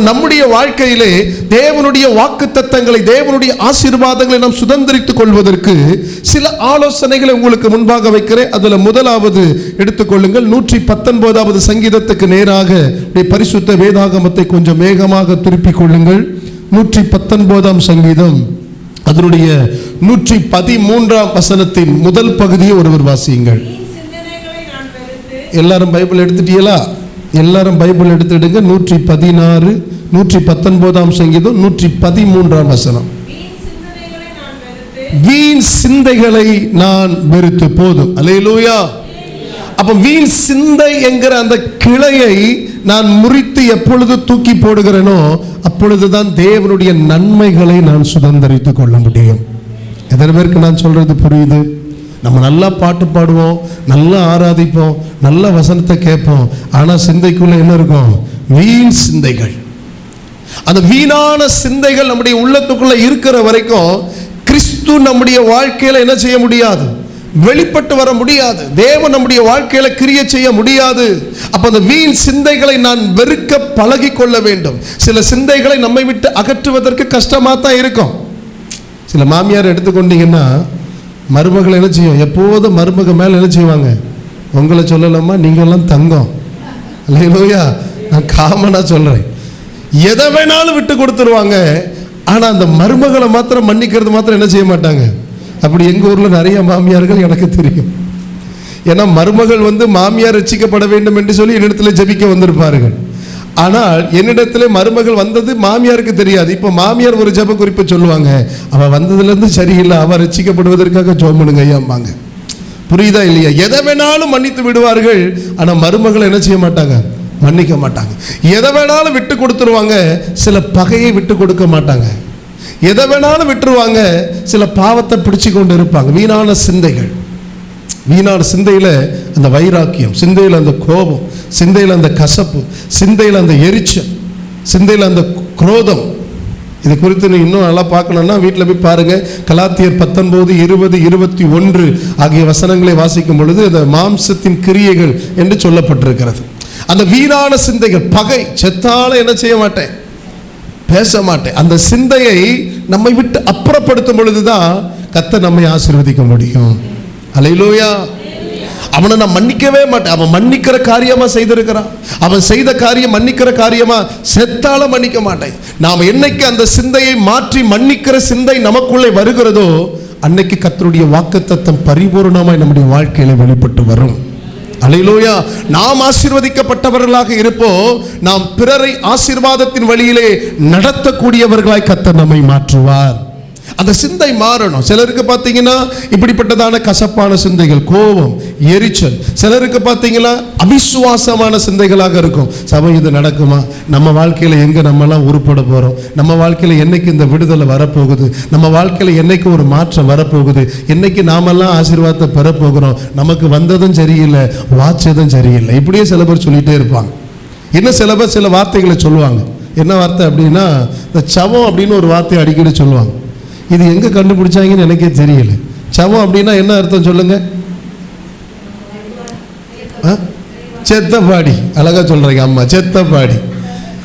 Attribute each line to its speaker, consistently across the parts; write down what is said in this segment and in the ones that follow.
Speaker 1: வாழ்க்கையிலே தேவனுடைய வாக்கு தத்தங்களை தேவனுடைய ஆசீர்வாதங்களை நாம் சுதந்திரித்துக் கொள்வதற்கு சில ஆலோசனைகளை உங்களுக்கு முன்பாக வைக்கிறேன். அதுல முதலாவது எடுத்துக்கொள்ளுங்கள் நூற்றி பத்தொன்பதாவது சங்கீதத்துக்கு நேராக பரிசுத்த வேதாகமத்தை கொஞ்சம் வேகமாக திருப்பிக் கொள்ளுங்கள். நூற்றி பத்தொன்பதாம் சங்கீதம். அதனுடைய நூற்றி பதிமூன்றாம் வசனத்தின் முதல் பகுதியை ஒருவர் வாசியுங்கள். எல்லாரும் பைபிள் எடுத்துட்டீங்களா? எல்லாரும் பைபிள் எடுத்துடுங்க. நூற்றி பதினாறு நூற்றி பத்தொன்பதாம் சங்கீதம் நூற்றி பதிமூன்றாம் வசனம்.
Speaker 2: வீண்
Speaker 1: சிந்தைகளை நான் வெறுத்து போதும். அலையலூயா அப்ப வீண் சிந்தை என்கிற அந்த கிளையை நான் முறித்து எப்பொழுது தூக்கி போடுகிறேனோ அப்பொழுதுதான் தேவனுடைய நன்மைகளை நான் சுதந்திரித்துக் கொள்ள முடியும். எத்தனை பேருக்கு நான் சொல்றது புரியுது? நம்ம நல்லா பாட்டு பாடுவோம் நல்லா ஆராதிப்போம் நல்ல வசனத்தை கேட்போம். ஆனால் சிந்தைக்குள்ளே என்ன இருக்கும்? வீண் சிந்தைகள். அந்த வீணான சிந்தைகள் நம்முடைய உள்ளத்துக்குள்ளே இருக்கிற வரைக்கும் கிறிஸ்து நம்முடைய வாழ்க்கையில் என்ன செய்ய முடியாது? வெளிப்பட்டு வர முடியாது. தேவன் நம்முடைய வாழ்க்கையில கிரிய செய்ய முடியாது. அப்ப அந்த வீண் சிந்தைகளை நான் வெறுக்க பழகி கொள்ள வேண்டும். சில சிந்தைகளை நம்மை விட்டு அகற்றுவதற்கு கஷ்டமா தான் இருக்கும். சில மாமியார் எடுத்துக்கொண்டீங்கன்னா மருமகளை என்ன செய்யும்? எப்போதும் மருமக மேலே என்ன செய்வாங்க? உங்களை சொல்லலாமா? நீங்கள்லாம் தங்கம். இல்லையா நான் காமனாக சொல்கிறேன் எதை வேணாலும் விட்டு கொடுத்துருவாங்க. ஆனால் அந்த மருமகளை மாத்திரம் மன்னிக்கிறது மாத்திரம் என்ன செய்ய மாட்டாங்க? அப்படி எங்கள் ஊரில் நிறைய மாமியார்கள் எனக்கு தெரியும். ஏன்னா மருமகள் வந்து மாமியார் ரசிக்கப்பட வேண்டும் என்று சொல்லி என்னிடத்துல ஜெபிக்க வந்திருப்பார்கள். ஆனால் என்னிடத்துல மருமகள் வந்தது மாமியாருக்கு தெரியாது. இப்போ மாமியார் ஒரு ஜெப குறிப்பு சொல்லுவாங்க. அவ வந்ததுல இருந்து சரியில்லை அவ ரசிக்கப்படுவதற்காக ஜோம் ஐயாம்பாங்க புரியுதா இல்லையா? எதை வேணாலும் மன்னித்து விடுவார்கள். ஆனா மருமகளை என்ன செய்ய மாட்டாங்க? மன்னிக்க மாட்டாங்க. எதை வேணாலும் விட்டு கொடுத்துருவாங்க சில பகையை விட்டு கொடுக்க மாட்டாங்க. எதை வேணாலும் விட்டுருவாங்க சில பாவத்தை பிடிச்சு கொண்டு இருப்பாங்க. வீணான சிந்தைகள். வீணான சிந்தையில் அந்த வைராக்கியம் சிந்தையில் அந்த கோபம் சிந்தையில் அந்த கசப்பு சிந்தையில் அந்த எரிச்சல் சிந்தையில் அந்த குரோதம். இது குறித்து நீ இன்னும் நல்லா பார்க்கணும்னா வீட்டில் போய் பாருங்க. கலாத்தியர் பத்தொன்பது இருபது இருபத்தி ஒன்று ஆகிய வசனங்களை வாசிக்கும் பொழுது அந்த மாம்சத்தின் கிரியைகள் என்று சொல்லப்பட்டிருக்கிறது. அந்த வீணான சிந்தைகள் பகை செத்தால என்ன செய்ய மாட்டேன்? பேச மாட்டேன். அந்த சிந்தையை நம்மை விட்டு அப்புறப்படுத்தும் பொழுதுதான் கத்தை நம்மை ஆசிர்வதிக்க முடியும். அலையிலோயா அவனை நான் மன்னிக்கவே மாட்டேன். அவன் மன்னிக்கிற காரியமா செய்திருக்கிறான். அவன் செய்த காரியம் மன்னிக்கிற காரியமா செத்தால மன்னிக்க மாட்டேன். நாம் என்னைக்கு அந்த சிந்தையை மாற்றி மன்னிக்கிற சிந்தை நமக்குள்ளே வருகிறதோ அன்னைக்கு கத்தருடைய வாக்குத்தத்தம் பரிபூர்ணமாய் நம்முடைய வாழ்க்கையில வெளிப்பட்டு வரும். அலையிலோயா. நாம் ஆசீர்வதிக்கப்பட்டவர்களாக இருப்போம். நாம் பிறரை ஆசீர்வாதத்தின் வழியிலே நடத்தக்கூடியவர்களாய் கத்தர் நம்மை மாற்றுவார். அந்த சிந்தை மாறணும். சிலருக்கு பார்த்தீங்கன்னா இப்படிப்பட்டதான கசப்பான சிந்தைகள் கோபம் எரிச்சல். சிலருக்கு பார்த்தீங்கன்னா அவிசுவாசமான சிந்தைகளாக இருக்கும். சபை இது நடக்குமா? நம்ம வாழ்க்கையில் எங்கே நம்மலாம் உருப்பட போகிறோம் நம்ம வாழ்க்கையில் என்னைக்கு இந்த விடுதலை வரப்போகுது? நம்ம வாழ்க்கையில் என்னைக்கு ஒரு மாற்றம் வரப்போகுது? என்னைக்கு நாமெல்லாம் ஆசீர்வாதத்தை பெறப்போகிறோம்? நமக்கு வந்ததும் சரியில்லை வாச்சதும் சரியில்லை. இப்படியே சில பேர் சொல்லிகிட்டே இருப்பாங்க. இன்னும் சில பேர் சில வார்த்தைகளை சொல்லுவாங்க. என்ன வார்த்தை அப்படின்னா இந்த சவம் அப்படின்னு ஒரு வார்த்தையை அடிக்கடி சொல்லுவாங்க. இது எங்கே கண்டுபிடிச்சாங்கன்னு எனக்கே தெரியல. சவம் அப்படின்னா என்ன அர்த்தம் சொல்லுங்க? ஆ? செத்தப்பாடி. அழகா சொல்கிறீங்க அம்மா. செத்தப்பாடி.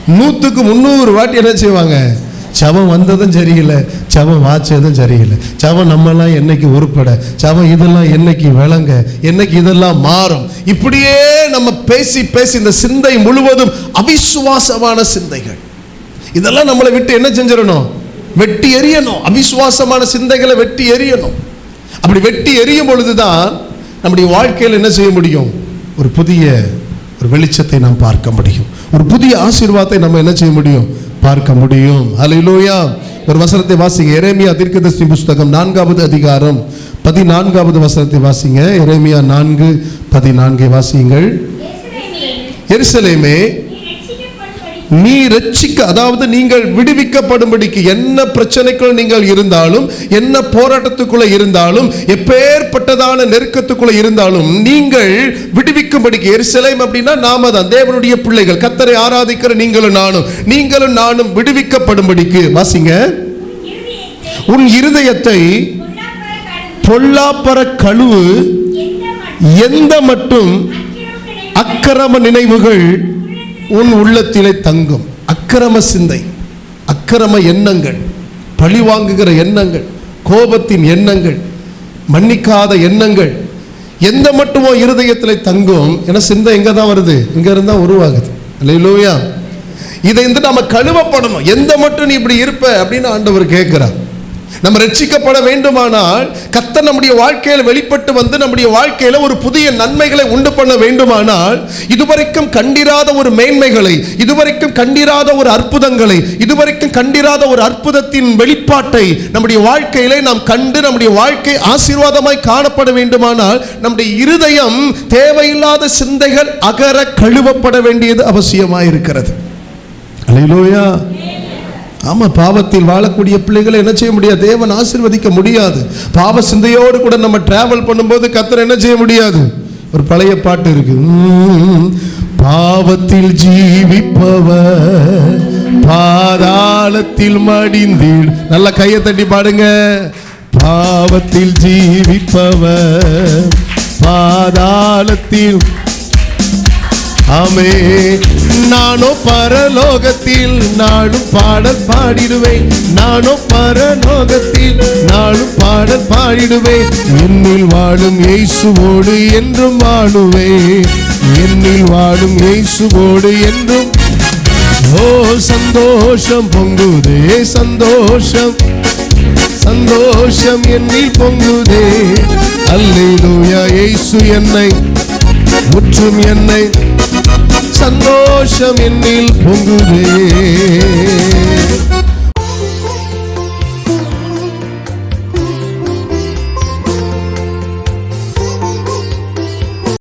Speaker 1: நூற்றுக்கு முந்நூறு வாட்டி என்ன செய்வாங்க? சவம் வந்ததும் சரியில்லை சவம் வாச்சதும் சரியில்லை. சவம் நம்மெல்லாம் என்னைக்கு உருப்பட சவம் இதெல்லாம் என்னைக்கு விளங்க என்னைக்கு இதெல்லாம் மாறும். இப்படியே நம்ம பேசி பேசி இந்த சிந்தை முழுவதும் அவிசுவாசமான சிந்தைகள். இதெல்லாம் நம்மளை விட்டு என்ன செஞ்சிடணும்? வெட்டி எறியணும். அவிசுவாசமான சிந்தைகளை வெட்டி எறியணும். அப்படி வெட்டி எறியும் பொழுதுதான் நம்முடைய வாழ்க்கையில் என்ன செய்ய முடியும்? ஒரு புதிய ஒரு வெளிச்சத்தை நாம் பார்க்க முடியும். ஒரு புதிய ஆசீர்வாதத்தை நம்ம என்ன செய்ய முடியும்? பார்க்க முடியும். ஹalleluya ஒரு வசனத்தை வாசிங்க. எரேமியா தீர்க்கதரிசி புஸ்தகம் நான்காவது அதிகாரம் பதினான்காவது வசனத்தை வாசிங்க. எரேமியா நான்கு பதினான்கை வாசியுங்கள். எருசலேமே நீ ரட்சிக்க அதாவது நீங்கள் விடுவிக்கப்படும்படிக்கு என்ன பிரச்சனைக்குள் நீங்கள் இருந்தாலும் என்ன போராட்டத்துக்குள்ள இருந்தாலும் எப்பேற்பட்டதான நெருக்கத்துக்குள்ள இருந்தாலும் நீங்கள் விடுவிக்கும்படிக்கு எருசலேம் அப்படின்னா நாம தான் தேவனுடைய பிள்ளைகள் கத்தரை ஆராதிக்கிற நீங்களும் நானும் நீங்களும் நானும் விடுவிக்கப்படும்படிக்கு வாசிங்க. உன் இருதயத்தை பொல்லாப்பர கழுவு எந்த மட்டும் அக்கிரம நினைவுகள் உன் உள்ளத்திலே தங்கும் அக்கிரம சிந்தை அக்கிரம எண்ணங்கள் பழி வாங்குகிற எண்ணங்கள் கோபத்தின் எண்ணங்கள் மன்னிக்காத எண்ணங்கள் எந்த மட்டுமோ இருதயத்தில் தங்கும் ஏன்னா சிந்தை எங்கே தான் வருது? இங்கே இருந்தால் உருவாகுது. இல்லையிலோயா இதை வந்து நம்ம கழுவப்படணும். எந்த மட்டும் நீ இப்படி இருப்ப அப்படின்னு ஆண்டவர் கேட்குறார். நம்ம ரட்சிக்கப்பட வேண்டுமானால் கத்த நம்முடைய வாழ்க்கையில் வெளிப்பட்டு வந்து நம்முடைய வாழ்க்கையில ஒரு புதிய நன்மைகளை உண்டு பண்ண வேண்டுமானால் இதுவரைக்கும் கண்டிராத ஒரு மேன்மைகளை இதுவரைக்கும் கண்டிராத ஒரு அற்புதங்களை இதுவரைக்கும் கண்டிராத ஒரு அற்புதத்தின் வெளிப்பாட்டை நம்முடைய வாழ்க்கையிலே நாம் கண்டு நம்முடைய வாழ்க்கை ஆசீர்வாதமாய் காணப்பட வேண்டுமானால் நம்முடைய இருதயம் தேவையில்லாத சிந்தைகள் அகர கழுவப்பட வேண்டியது அவசியமாய் இருக்கிறது ஆமாம் பாவத்தில் வாழக்கூடிய பிள்ளைகளை என்ன செய்ய முடியாது? தேவன் ஆசிர்வதிக்க முடியாது. பாவ சிந்தையோடு கூட நம்ம டிராவல் பண்ணும்போது கத்தரை என்ன செய்ய முடியாது? ஒரு பழைய பாட்டு இருக்கு. பாவத்தில் ஜீவிப்பவர் பாதாளத்தில் மடிந்தீடு நல்ல கையை தட்டி பாடுங்க. பாவத்தில் ஜீவிப்பவர் பாதாளத்தில் ஆமே நானோ பரலோகத்தில் நாளும் பாடல் பாடிடுவேன். நானோ பரலோகத்தில் நாளும் பாடல் பாடிடுவேன். என்னில் வாழும் இயேசுவோடு என்றும் வாழுவேன். என்னில் வாழும் இயேசுவோடு என்றும். ஓ சந்தோஷம் பொங்குதே சந்தோஷம். சந்தோஷம் என்னில் பொங்குதே. அல்லேலூயா இயேசு என்னை முற்றும் என்னை. சந்தோஷம் என்னில் பொங்குதே.